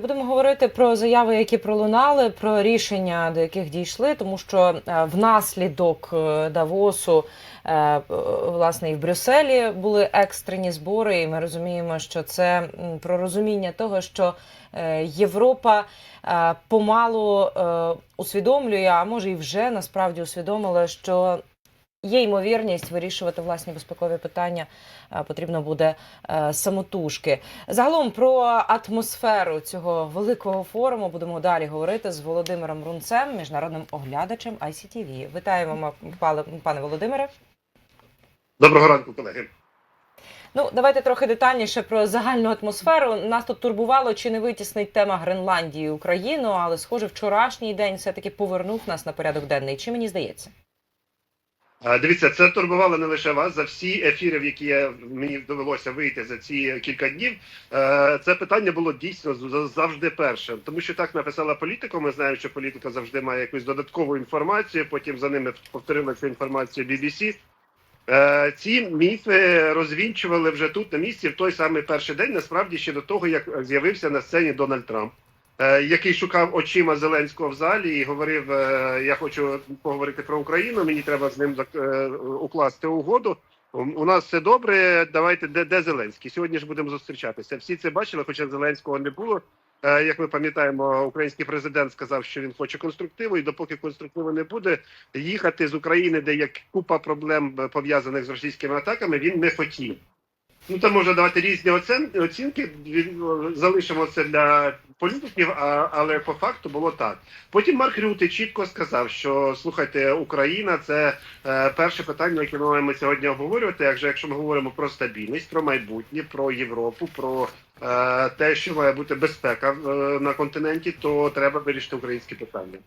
Будемо говорити про заяви, які пролунали, про рішення, до яких дійшли, тому що е, внаслідок е, Давосу, е, власне, і в Брюсселі були екстрені збори, і ми розуміємо, що це про розуміння того, що Європа помалу усвідомлює, а може і вже насправді усвідомила, що є ймовірність вирішувати власні безпекові питання е, потрібно буде е, самотужки. Загалом про атмосферу цього великого форуму будемо далі говорити з Володимиром Рунцем, міжнародним оглядачем ICTV. Вітаємо, пане- пане Володимире. Доброго ранку, колеги. Ну, давайте трохи детальніше про загальну атмосферу. Нас тут турбувало, чи не витіснить тема Гренландії Україну, але схоже, вчорашній день все-таки повернув нас на порядок денний. Чи мені здається? Дивіться, це турбувало не лише вас за всі ефіри, в які я, мені довелося вийти за ці кілька днів. Е, Це питання було дійсно завжди першим, тому що так написала політика. Ми знаємо, що політика завжди має якусь додаткову інформацію. Потім за ними повторила цю інформацію BBC. Е, Ці міфи розвінчували вже тут на місці в той самий перший день. Насправді ще до того, як з'явився на сцені Дональд Трамп. Е, Який шукав очима Зеленського в залі і говорив: е, Я хочу поговорити про Україну. Мені треба з ним е, укласти угоду. У нас все добре. Давайте де, де Зеленський? Сьогодні ж будемо зустрічатися. Всі це бачили, хоча Зеленського не було. Як ми пам'ятаємо, український президент сказав, що він хоче конструктиву, і допоки конструктиву не буде, їхати з України, де є купа проблем пов'язаних з російськими атаками, він не хотів. Ну там можна давати різні оцінки. Е, Залишимо це для політиків, а, але по факту було так. Потім Марк Рюти чітко сказав, що слухайте, Україна це е, перше питання, яке ми маємо сьогодні обговорювати. Якщо якщо ми говоримо про стабільність, про майбутнє, про Європу, про е, те, що має бути безпека е, на континенті, то треба вирішити українські питання.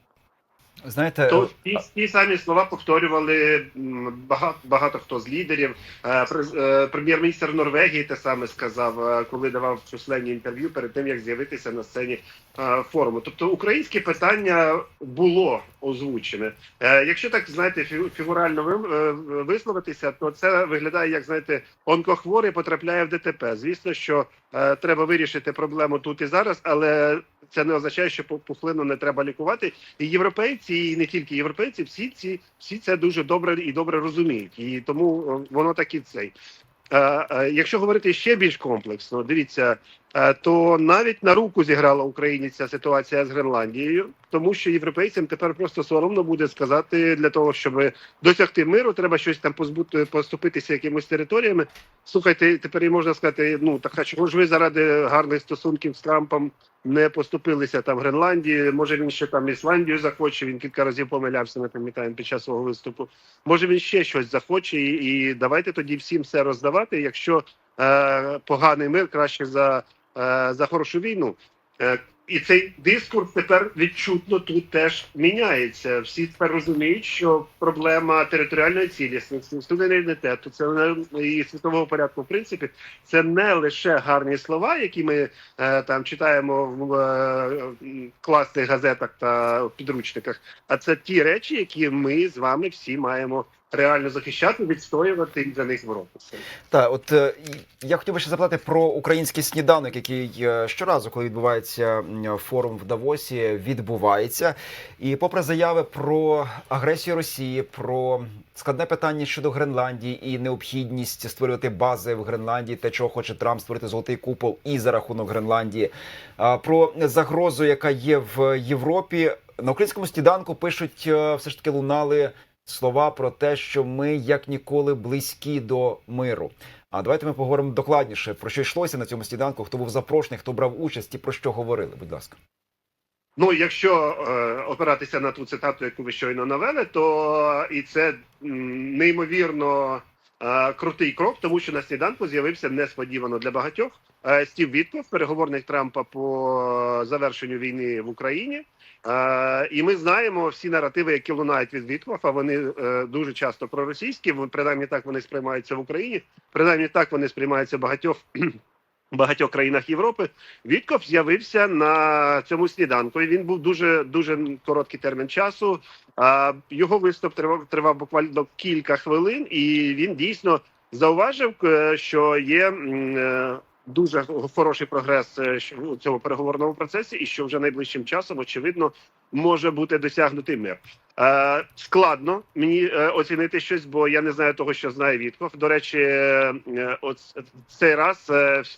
Знаєте, То ті, ті самі слова повторювали багато, багато хто з лідерів. Е, е, Прем'єр-міністр Норвегії те саме сказав, е, коли давав численні інтерв'ю перед тим, як з'явитися на сцені форуму. Тобто українське питання було озвучене. Е, Якщо так знаєте, фігурально е, висловитися, то це виглядає як знаєте, онкохворий потрапляє в ДТП. Звісно, що е, треба вирішити проблему тут і зараз, але це не означає, що пу- пухлину не треба лікувати. І європейці, і не тільки європейці, всі ці всі це дуже добре і добре розуміють. І тому воно так і цей. Якщо говорити ще більш комплексно, дивіться, то навіть на руку зіграла Україні ця ситуація з Гренландією, тому що європейцям тепер просто соромно буде сказати для того, щоб досягти миру, треба щось там позбути, поступитися якимось територіями. Слухайте, тепер і можна сказати, ну так а чого ж ви заради гарних стосунків з Трампом не поступилися там Гренландії? Може він ще там Ісландію захоче? Він кілька разів помилявся, ми пам'ятаємо під час свого виступу. Може він ще щось захоче, і, і давайте тоді всім все роздавати. Якщо е, поганий мир краще за, е, за хорошу війну. Е, і цей дискурс тепер відчутно тут теж міняється. Всі тепер розуміють, що проблема територіальної цілісності, суверенітету, це не і світового порядку, в принципі, це не лише гарні слова, які ми е, там читаємо в е, класних газетах та підручниках, а це ті речі, які ми з вами всі маємо реально захищати, відстоювати і за них боротися. та от е, я хотів би ще запитати про український сніданок, який е, щоразу, коли відбувається форум в Давосі, відбувається. І попри заяви про агресію Росії, про складне питання щодо Гренландії і необхідність створювати бази в Гренландії, те, чого хоче Трамп створити золотий купол і за рахунок Гренландії, а, про загрозу, яка є в Європі. На українському сніданку пишуть е, все ж таки лунали слова про те, що ми як ніколи близькі до миру. А давайте ми поговоримо докладніше про що йшлося на цьому сніданку, хто був запрошений, хто брав участь і про що говорили. Будь ласка. Ну, якщо е, опиратися на ту цитату, яку ви щойно навели, то і це неймовірно е, крутий крок, тому що на сніданку з'явився несподівано для багатьох е, Стів Вітков, переговорник Трампа по завершенню війни в Україні. Е, і ми знаємо всі наративи, які лунають від Віткофа. Вони е, дуже часто проросійські. Принаймні так вони сприймаються в Україні. Принаймні так вони сприймаються багатьох. Багатьох країнах Європи Вітков з'явився на цьому сніданку. Він був дуже дуже короткий термін часу. А його виступ тривав тривав буквально кілька хвилин, і він дійсно зауважив, е, що є е, дуже хороший прогрес е, у цьому переговорному процесі, і що вже найближчим часом, очевидно, може бути досягнутий мир. Е, складно мені е, оцінити щось, бо я не знаю того, що знає Вітков. До речі, е, от цей раз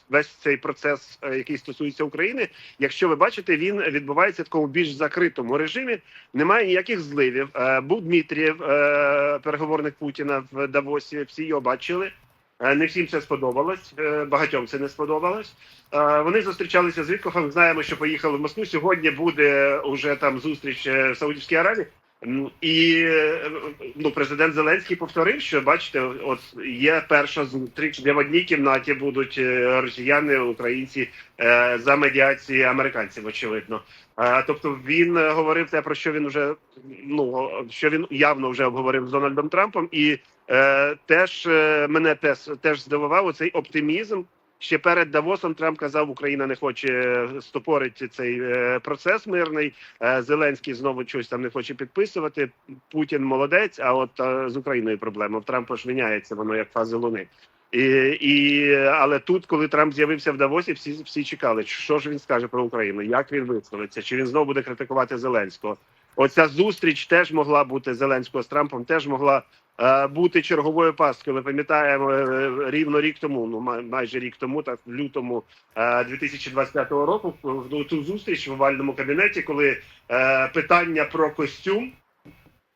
весь цей процес, який стосується України, якщо ви бачите, він відбувається в такому більш закритому режимі. Немає ніяких зливів. Був Дмитрієв, е, переговорник Путіна в Давосі. Всі його бачили. Е, Не всім це сподобалось, е, багатьом це не сподобалось. Е, Вони зустрічалися з Віткофом. Знаємо, що поїхали в Москву. Сьогодні буде уже там зустріч в Саудівській Аравії. І ну, президент Зеленський повторив, що бачите, от є перша зустріч, де в одній кімнаті будуть росіяни, українці за медіації американців, очевидно. Тобто він говорив те, про що він вже ну що він явно вже обговорив з Дональдом Трампом, і е, теж е, мене теж здивував оцей оптимізм. Ще перед Давосом Трамп казав, Україна не хоче стопорити цей е, процес мирний. Зеленський знову щось там не хоче підписувати. Путін молодець. А от з Україною проблема. В Трампа ж міняється воно як фази луни. І, і але тут, коли Трамп з'явився в Давосі, всі всі чекали, що ж він скаже про Україну, як він висловиться, чи він знову буде критикувати Зеленського. Оця зустріч теж могла бути Зеленського з Трампом, теж могла бути черговою пасткою. Ми пам'ятаємо е, рівно рік тому, ну майже рік тому, так в лютому е, 2025 року, в ту зустріч в овальному кабінеті, коли е, питання про костюм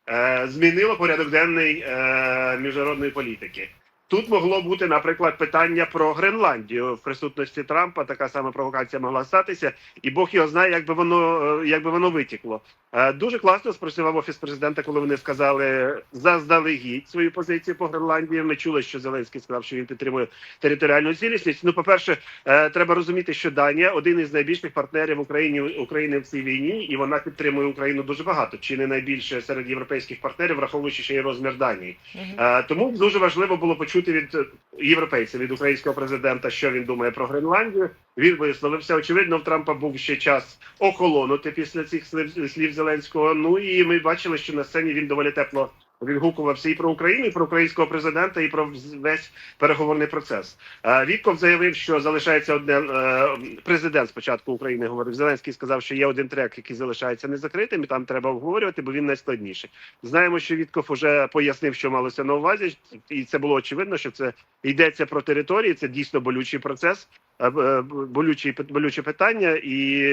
е, змінило порядок денний е, міжнародної політики. Тут могло бути, наприклад, питання про Гренландію в присутності Трампа. Така сама провокація могла статися, і Бог його знає, як би воно е, як би воно витікло. Е, Дуже класно спрацював офіс президента, коли вони сказали заздалегідь свою позицію по Гренландії. Ми чули, що Зеленський сказав, що він підтримує територіальну цілісність. Ну, по перше, треба розуміти, що Данія один із найбільших партнерів України України в цій війні, і вона підтримує Україну дуже багато, чи не найбільше серед європейських партнерів, враховуючи ще й розмір Данії. Е, Тому дуже важливо було почути від е, європейців, від українського президента, що він думає про Гренландію. Він висловився. Очевидно, в Трампа був ще час охолонути після цих слів Зеленського. Ну і ми бачили, що на сцені він доволі тепло відгукувався і про Україну, і про українського президента, і про весь переговорний процес. Е, Вітков заявив, що залишається одне е, президент спочатку України. Говорив Зеленський сказав, що є один трек, який залишається незакритим, і там треба обговорювати, бо він найскладніший. Знаємо, що Вітков уже пояснив, що малося на увазі, і це було очевидно, що це йдеться про території. Це дійсно болючий процес, е, болючі болюче питання, і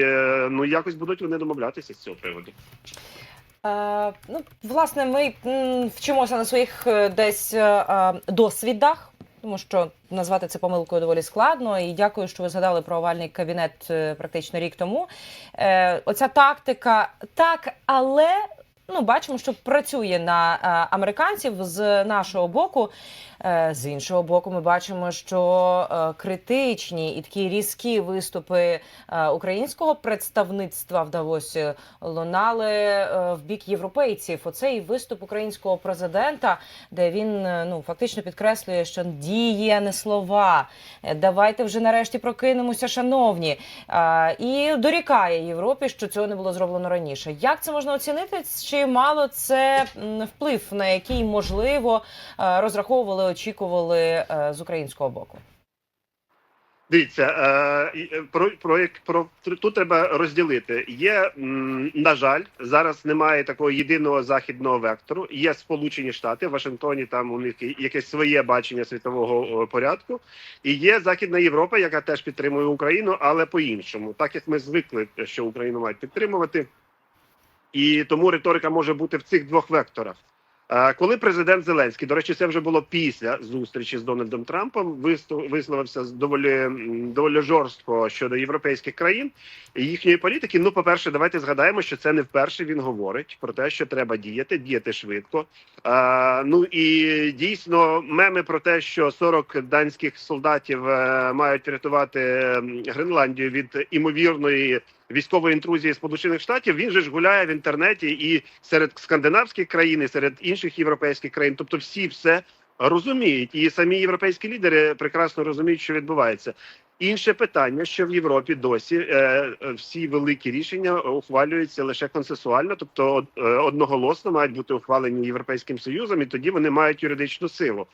ну якось будуть вони домовлятися з цього приводу. Е, ну, власне, ми вчимося на своїх е, десь е, досвідах, тому що назвати це помилкою доволі складно. І дякую, що ви згадали про овальний кабінет практично рік тому. Е, оця тактика так, але. Ну, бачимо, що працює на американців з нашого боку. Е, з іншого боку, ми бачимо, що е, критичні і такі різкі виступи е, українського представництва в Давосі лунали в бік європейців. Оцей виступ українського президента, де він ну фактично підкреслює, що діє, не слова. Давайте вже нарешті прокинемося, шановні, і дорікає Європі, що цього не було зроблено раніше. Як це можна оцінити? Чи мало це вплив, на який можливо розраховували, очікували е, з українського боку? Дивіться, е, е, про, про, про тут треба розділити. Є, на жаль, зараз немає такого єдиного західного вектору. Є Сполучені Штати в Вашингтоні. Там у них якесь своє бачення світового порядку, і є Західна Європа, яка теж підтримує Україну, але по-іншому, так як ми звикли, що Україну мають підтримувати, і тому риторика може бути в цих двох векторах. Коли президент Зеленський, до речі, це вже було після зустрічі з Дональдом Трампом, висловився доволі доволі жорстко щодо європейських країн і їхньої політики. Ну, по перше, давайте згадаємо, що це не вперше він говорить про те, що треба діяти, діяти швидко. Е, ну і дійсно, меми про те, що 40 данських солдатів е, мають рятувати Гренландію від імовірної військової інтрузії Сполучених Штатів. Він же ж гуляє в інтернеті і серед скандинавських країн, і серед інших європейських країн. Тобто, всі все розуміють, і самі європейські лідери прекрасно розуміють, що відбувається. Інше питання, що в Європі досі е, е, всі великі рішення ухвалюються лише консенсуально, тобто е, одноголосно мають бути ухвалені європейським союзом, і тоді вони мають юридичну силу.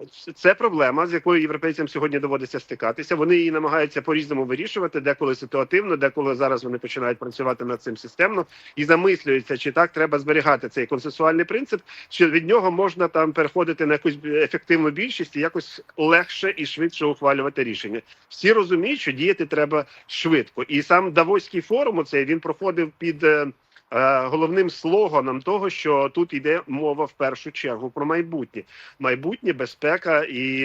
Е, це проблема, з якою європейцям сьогодні доводиться стикатися. Вони її намагаються по різному вирішувати, деколи ситуативно, деколи зараз вони починають працювати над цим системно і замислюються, чи так треба зберігати цей консенсуальний принцип, чи від нього можна там переходити на якусь ефективну більшість і якось легше і швидше ухвалювати рішення. Всі розуміють, що діяти треба швидко, і сам Давоський форум оцей він проходив під. Е, Головним слоганом того, що тут йде мова в першу чергу про майбутнє, майбутнє, безпека і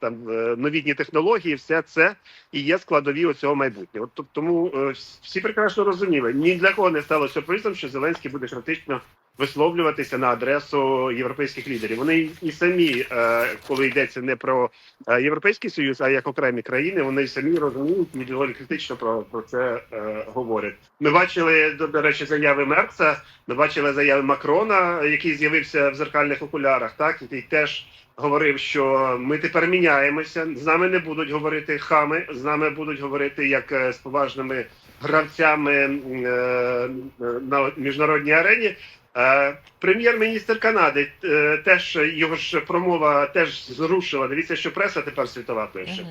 там е, новітні технології, все це і є складові оцього майбутнього. От, тому е, всі прекрасно розуміли. Ні для кого не стало сюрпризом, що Зеленський буде критично висловлюватися на адресу європейських лідерів. Вони і- самі, е, коли йдеться не про е, європейський союз, а як окремі країни, вони самі розуміють і доволі критично про, про це е, говорять. Ми бачили до, речі заяви Меркса. Ми бачили заяви Макрона, який з'явився в зеркальних окулярах, так який теж. Говорив, що ми тепер міняємося. З нами не будуть говорити хами, з нами будуть говорити як з поважними гравцями на міжнародній арені. Е, Прем'єр-міністр Канади е, теж його ж промова теж зрушила. Дивіться, що преса тепер світова пише.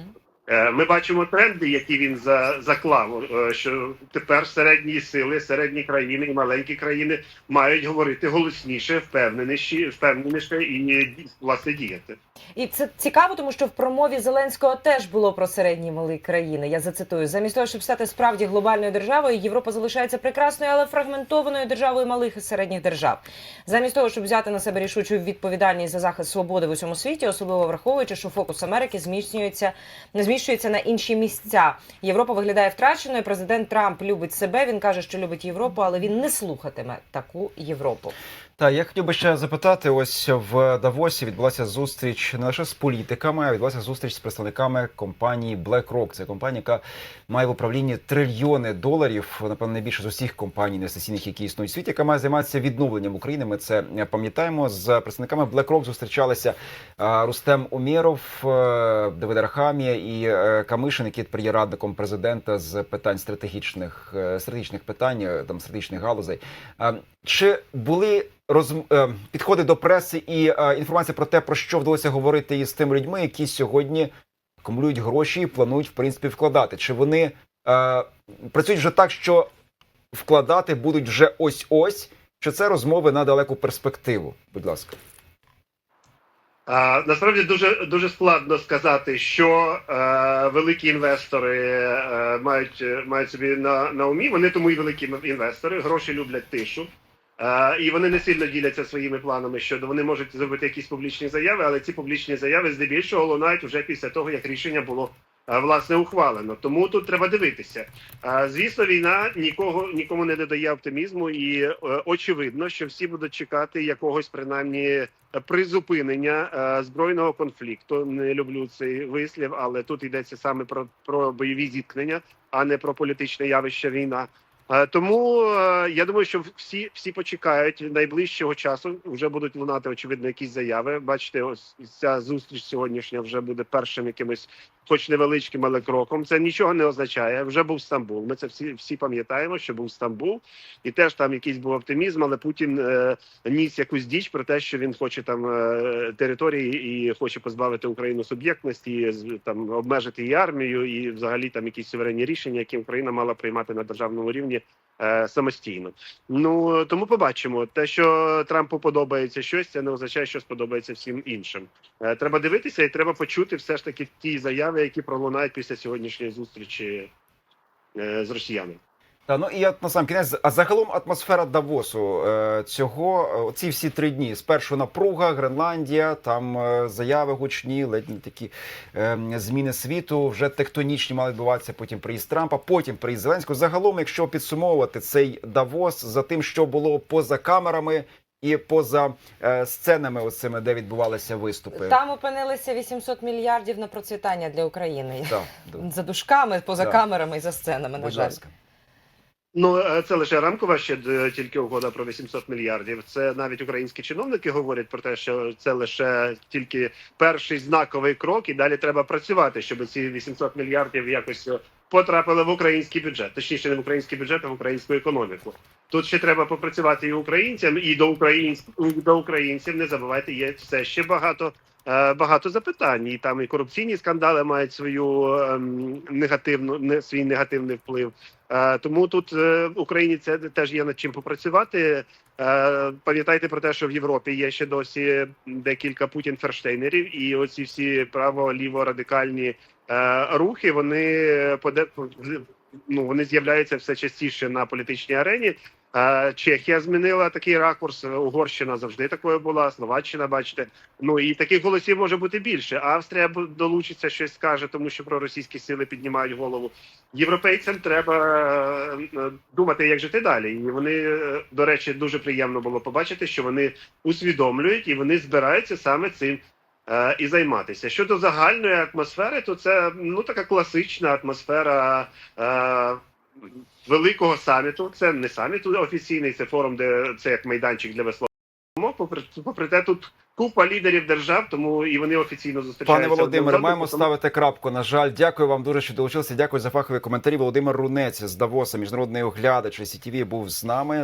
Ми бачимо тренди, які він за, заклав. Що тепер середні сили, середні країни і маленькі країни мають говорити голосніше, впевненіше, впевненіше і власне діяти. І це цікаво, тому що в промові Зеленського теж було про середні малі країни. Я зацитую: замість того, щоб стати справді глобальною державою, Європа залишається прекрасною, але фрагментованою державою малих і середніх держав. Замість того, щоб взяти на себе рішучу відповідальність за захист свободи в усьому світі, особливо враховуючи, що фокус Америки зміщується зміщується на інші місця. Європа виглядає втраченою. Президент Трамп любить себе. Він каже, що любить Європу, але він не слухатиме таку Європу. Та я хотів би ще запитати: ось в Давосі відбулася зустріч не лише з політиками, а відбулася зустріч з представниками компанії BlackRock. Це компанія, яка має в управлінні трильйони доларів, напевно, найбільше з усіх компаній інвестиційних, які існують в світі, яка має займатися відновленням України. Ми це пам'ятаємо. З представниками BlackRock зустрічалися Рустем Умєров, е, Давид Архамія і е, Камишин, який тепер радником президента з питань стратегічних е, стратегічних питань, там стратегічних галузей. Чи були роз... е, підходи до преси і е, інформація про те, про що вдалося говорити із тими людьми, які сьогодні акумулюють гроші і планують в принципі вкладати? Чи вони е, працюють вже так, що вкладати будуть вже ось ось? Чи це розмови на далеку перспективу? Будь ласка. А, насправді дуже дуже складно сказати, що е, великі інвестори е, мають мають собі на, на умі. Вони тому і великі інвестори. Гроші люблять тишу. І вони не сильно діляться своїми планами щодо вони можуть зробити якісь публічні заяви, але ці публічні заяви здебільшого лунають вже після того, як рішення було власне ухвалено. Тому тут треба дивитися. Звісно, війна нікого нікому не додає оптимізму, і е, очевидно, що всі будуть чекати якогось принаймні призупинення е, збройного конфлікту. Не люблю цей вислів, але тут йдеться саме про, про бойові зіткнення, а не про політичне явище війна. Е, Тому е, я думаю, що всі всі почекають найближчого часу. Вже будуть лунати очевидно якісь заяви. Бачите, ось ця зустріч сьогоднішня вже буде першим якимось, хоч невеличким, але кроком. Це нічого не означає. Вже був Стамбул. Ми це всі всі пам'ятаємо, що був Стамбул, і теж там якийсь був оптимізм, але Путін е, ніс якусь діч про те, що він хоче там е, території і хоче позбавити Україну суб'єктності, там обмежити її армію, і взагалі там якісь суверенні рішення, які Україна мала приймати на державному рівні самостійно. Ну тому побачимо. Те, що Трампу подобається щось, це не означає, що сподобається всім іншим. Е, треба дивитися і треба почути все ж таки ті заяви, які пролунають після сьогоднішньої зустрічі е, з росіянами. Та ну і от на сам кінець, а загалом атмосфера Давосу е, цього ці всі три дні. Спершу напруга, Гренландія, там е, заяви гучні, ледь не такі е, зміни світу. Вже тектонічні мали відбуватися. Потім приїзд Трампа, потім приїзд Зеленського. Загалом, якщо підсумовувати цей Давос за тим, що було поза камерами і поза е, сценами, оцими, де відбувалися виступи. Там опинилися 800 мільярдів на процвітання для України. Так, да. За дужками, поза Так. камерами і за сценами, на будь жаль. ласка. Ну е, це лише рамкова ще е, тільки угода про 800 мільярдів. Це навіть українські чиновники говорять про те, що це лише тільки перший знаковий крок, і далі треба працювати, щоб ці 800 мільярдів якось е, потрапили в український бюджет, точніше не в український бюджет, а в українську економіку. Тут ще треба попрацювати і українцям, і до українськ до українців. Не забувайте, є все ще багато багато запитань. І там і корупційні скандали мають свою ем, негативну не свій негативний вплив. Е, тому тут в Україні це теж є над чим попрацювати. Е, Пам'ятайте про те, що в Європі є ще досі декілька путін ферштейнерів, і оці всі право-ліво радикальні е, рухи. Вони ну вони з'являються все частіше на політичній арені. Е, Чехія змінила такий ракурс. Угорщина завжди такою була. Словаччина, бачите. Ну і таких голосів може бути більше. Австрія долучиться, щось скаже, тому що проросійські сили піднімають голову. Європейцям треба е, е, думати, як жити далі. І вони, е, до речі, дуже приємно було побачити, що вони усвідомлюють і вони збираються саме цим. е, І займатися щодо загальної атмосфери, то це ну така класична атмосфера е, великого саміту. Це не саміт офіційний, це форум, де це як майданчик для весло. Попри, попри те, тут купа лідерів держав, тому і вони офіційно зустрічаються. Пане Володимире, маємо тому... ставити крапку. На жаль, дякую вам дуже, що долучилися. Дякую за фахові коментарі. Володимир Рунець з Давоса, міжнародний оглядач СІТВ, був з нами.